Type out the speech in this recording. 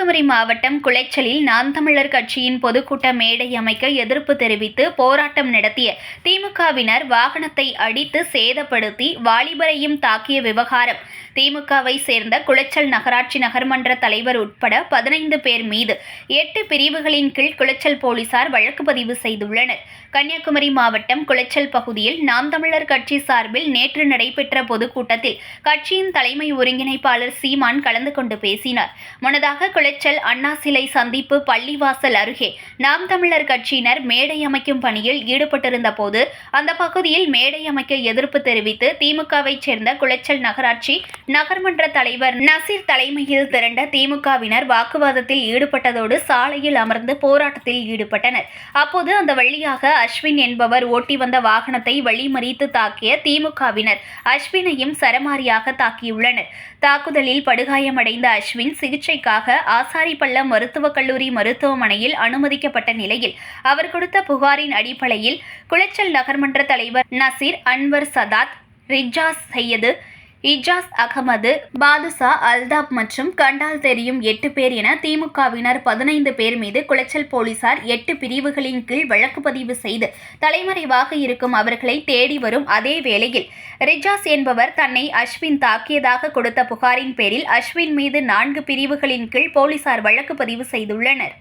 மாவட்டம் குளைச்சலில் நாம் தமிழர் கட்சியின் பொதுக்கூட்ட மேடை அமைக்க எதிர்ப்பு தெரிவித்து போராட்டம் நடத்திய திமுகவினர் வாகனத்தை அடித்து சேதப்படுத்தி வாலிபரையும் தாக்கிய விவகாரம். திமுகவை சேர்ந்த குளச்சல் நகராட்சி நகர்மன்ற தலைவர் உட்பட பதினைந்து பேர் மீது எட்டு பிரிவுகளின் கீழ் குளச்சல் போலீசார் வழக்கு பதிவு செய்துள்ளனர். கன்னியாகுமரி மாவட்டம் குளச்சல் பகுதியில் நாம் தமிழர் கட்சி சார்பில் நேற்று நடைபெற்ற பொதுக்கூட்டத்தில் கட்சியின் தலைமை ஒருங்கிணைப்பாளர் சீமான் கலந்து கொண்டு பேசினார். முன்னதாக குளச்சல் அண்ணா சிலை சந்திப்பு பள்ளிவாசல் அருகே. நாம் தமிழர் கட்சியினர் மேடை அமைக்கும் பணியில் ஈடுபட்டிருந்த போது அந்த பகுதியில் மேடை அமைக்க எதிர்ப்பு தெரிவித்து திமுகவைச் சேர்ந்த குளச்சல் நகராட்சி நகர்மன்ற தலைவர் நசீர் தலைமையில் திரண்ட திமுகவினர் வாக்குவாதத்தில் ஈடுபட்டதோடு சாலையில் அமர்ந்து போராட்டத்தில் ஈடுபட்டனர். அப்போது அந்த வழியாக அஸ்வின் என்பவர் ஓட்டி வந்த வாகனத்தை வழிமறித்து தாக்கிய திமுகவினர் அஸ்வினையும் சரமாரியாக தாக்கியுள்ளனர். தாக்குதலில் படுகாயமடைந்த அஸ்வின் சிகிச்சைக்காக ஆசாரிப்பள்ளம் மருத்துவக் கல்லூரி மருத்துவமனையில் அனுமதிக்கப்பட்ட நிலையில் அவர் கொடுத்த புகாரின் அடிப்படையில் குளச்சல் நகர்மன்ற தலைவர் நசீர் அன்வர் சதாத் ரிஜாஸ் சையது இஜாஸ் அகமது பாதுசா அல்தாப் மற்றும் கண்டால் தெரியும் எட்டு பேர் என திமுகவினர் பதினைந்து பேர் மீது குளச்சல் போலீசார் எட்டு பிரிவுகளின் கீழ் வழக்கு பதிவு செய்து தலைமறைவாக இருக்கும் அவர்களை தேடி வரும் அதே வேளையில் ரிஜாஸ் என்பவர் தன்னை அஸ்வின் தாக்கியதாக கொடுத்த புகாரின் பேரில் அஸ்வின் மீது நான்கு பிரிவுகளின் கீழ் போலீசார் வழக்கு பதிவு செய்துள்ளனர்.